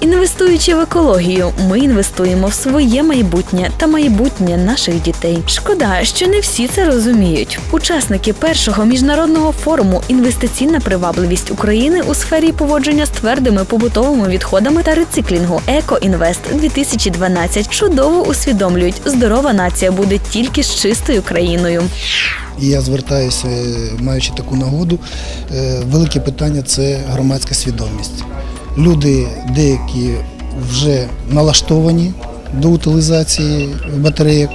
Інвестуючи в екологію, ми інвестуємо в своє майбутнє та майбутнє наших дітей. Шкода, що не всі це розуміють. Учасники першого міжнародного форуму Інвестиційна привабливість України у сфері поводження з твердими побутовими відходами та рециклінгу «Екоінвест 2012 чудово усвідомлюють, здорова нація буде тільки з чистою країною. І я звертаюся, маючи таку нагоду. Е, Велике питання це громадська свідомість. Люди деякі вже налаштовані до утилізації батарейок,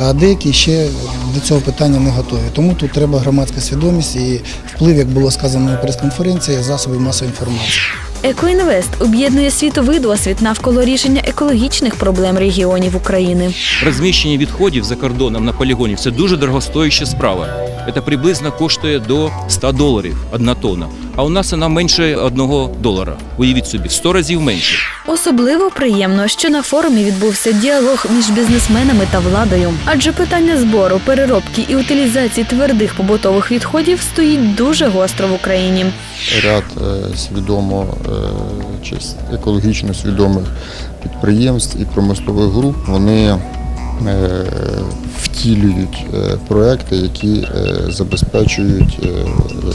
а деякі ще до цього питання не готові. Тому тут треба громадська свідомість і вплив, як було сказано на прес-конференції, засобів масової інформації. Екоінвест об'єднує світовий досвід навколо рішення екологічних проблем регіонів України. Розміщення відходів за кордоном на полігоні це дуже дорогостояща справа. Це приблизно коштує до 100 доларів одна тонна. А у нас вона менше 1 долара. Уявіть собі, 100 разів менше. Особливо приємно, що на форумі відбувся діалог між бізнесменами та владою, адже питання збору, переробки і утилізації твердих побутових відходів стоїть дуже гостро в Україні. ряд е, свідомо е, чи екологічно свідомих підприємств і промислових груп вони е, втілюють е, проекти, які забезпечують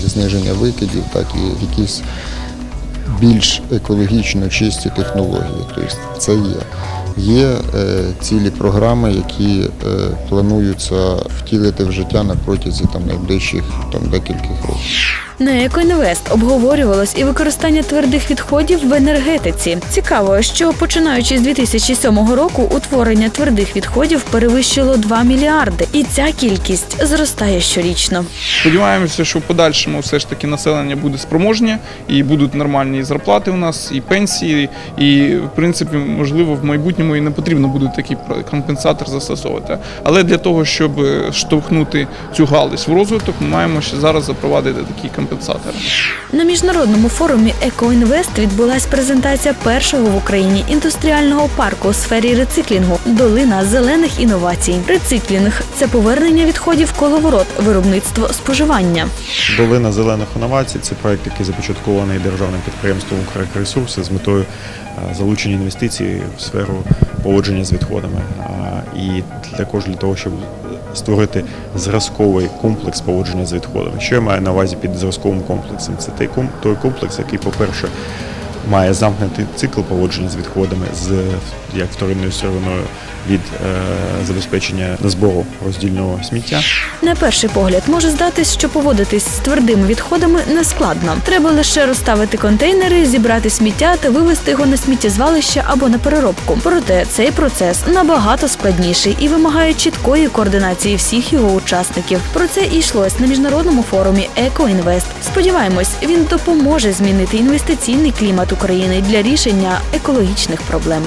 зниження викидів, так і якісь більш екологічно чисті технології. Тобто це є. Є е, цілі програми, які е, плануються втілити в життя на протязі там найближчих там декількох років. На Екоінвест обговорювалось і використання твердих відходів в енергетиці. Цікаво, що починаючи з 2007 року утворення твердих відходів перевищило 2 мільярди, і ця кількість зростає щорічно. Сподіваємося, що в подальшому все ж таки населення буде спроможні і будуть нормальні зарплати у нас, і пенсії. І в принципі, можливо, в майбутньому і не потрібно буде такий компенсатор застосовувати. Але для того, щоб е, штовхнути цю галузь в розвиток, ми маємо ще зараз запровадити такі компенсатори. На міжнародному форумі Екоінвест відбулась презентація першого в Україні індустріального парку у сфері рециклінгу Долина зелених інновацій. Рециклінг це повернення відходів коловорот, виробництво споживання. Долина зелених інновацій це проект, який започаткований державним підприємством «Укрресурси» з метою е, залучення інвестицій в сферу поводження з відходами. І також для того, щоб створити зразковий комплекс поводження з відходами. Що я маю на увазі під зразковим комплексом? Це той ком- той комплекс, який, по-перше, має замкнутий цикл поводження з відходами з як вторинною сировиною від е, забезпечення збору роздільного сміття. На перший погляд може здатись, що поводитись з твердими відходами не складно. Треба лише розставити контейнери, зібрати сміття та вивезти його на сміттєзвалище або на переробку. Проте цей процес набагато складніший і вимагає чіткої координації всіх його учасників. Про це йшлось на міжнародному форумі «Екоінвест». Сподіваємось, він допоможе змінити інвестиційний клімат України для рішення екологічних проблем.